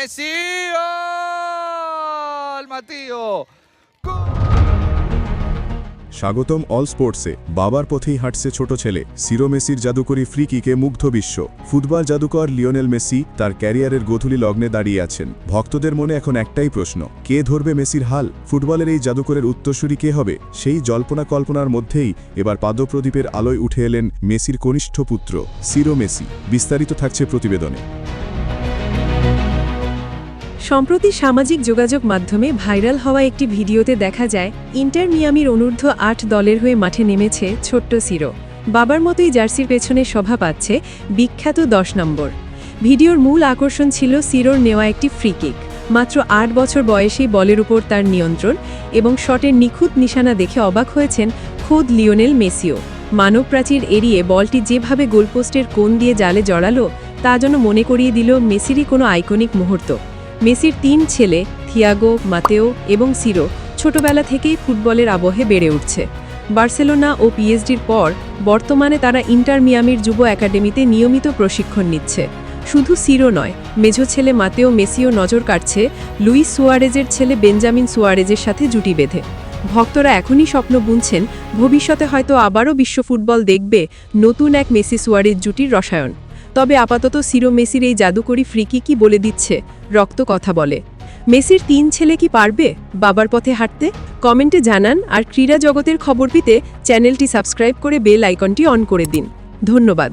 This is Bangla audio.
Messi! Gol, Matteo! স্বাগতম অল স্পোর্টসে বাবার পথেই হাঁটছে ছোট ছেলে। সিরো মেসির জাদুকরী ফ্রি কিকে মুগ্ধ বিশ্ব। ফুটবল জাদুকর লিওনেল মেসি তার ক্যারিয়ারের গোধূলি লগ্নে দাঁড়িয়ে আছেন। ভক্তদের মনে এখন একটাই প্রশ্ন কে ধরবে মেসির হাল? ফুটবলের এই জাদুকরের উত্তরসূরি কে হবে? সেই জল্পনা কল্পনার মধ্যেই এবার পাদপ্রদীপের আলোয় উঠে এলেন মেসির কনিষ্ঠ পুত্র সিরো মেসি। বিস্তারিত থাকছে প্রতিবেদনে। সম্প্রতি সামাজিক যোগাযোগ মাধ্যমে ভাইরাল হওয়া একটি ভিডিওতে দেখা যায়, ইন্টার মিয়ামির অনূর্ধ্ব আট দলের হয়ে মাঠে নেমেছে ছোট্ট সিরো। বাবার মতোই জার্সির পেছনে শোভা পাচ্ছে বিখ্যাত দশ নম্বর। ভিডিওর মূল আকর্ষণ ছিল সিরোর নেওয়া একটি ফ্রি কিক মাত্র আট বছর বয়সেই বলের উপর তার নিয়ন্ত্রণ এবং শটের নিখুঁত নিশানা দেখে অবাক হয়েছেন খোদ লিওনেল মেসিও। মানব প্রাচীর এড়িয়ে বলটি যেভাবে গোলপোস্টের কোণ দিয়ে জালে জড়ালো, তা যেন মনে করিয়ে দিল মেসিরই কোনো আইকনিক মুহূর্ত। মেসির তিন ছেলে, থিয়াগো, মাতেও এবং সিরো, ছোটবেলা থেকেই ফুটবলের আবহে বেড়ে উঠছে। বার্সেলোনা ও পিএসডির পর বর্তমানে তারা ইন্টার মিয়ামির যুব একাডেমিতে নিয়মিত প্রশিক্ষণ নিচ্ছে। শুধু সিরো নয়, মেঝো ছেলে মাতেও মেসিও নজর কাটছে লুইস সুয়ারেজের ছেলে বেঞ্জামিন সুয়ারেজের সাথে জুটি বেঁধে। ভক্তরা এখনই স্বপ্ন বুনছেন, ভবিষ্যতে হয়তো আবারও বিশ্ব ফুটবল দেখবে নতুন এক মেসি সুয়ারেজ জুটির রসায়ন। তবে আপাতত সিরো মেসির এই জাদুকরি ফ্রিকি কি বলে দিচ্ছে? রক্ত কথা বলে। মেসির তিন ছেলে কি পারবে বাবার পথে হাঁটতে? কমেন্টে জানান আর ক্রীড়া জগতের খবর পেতে চ্যানেলটি সাবস্ক্রাইব করে বেল আইকনটি অন করে দিন। ধন্যবাদ।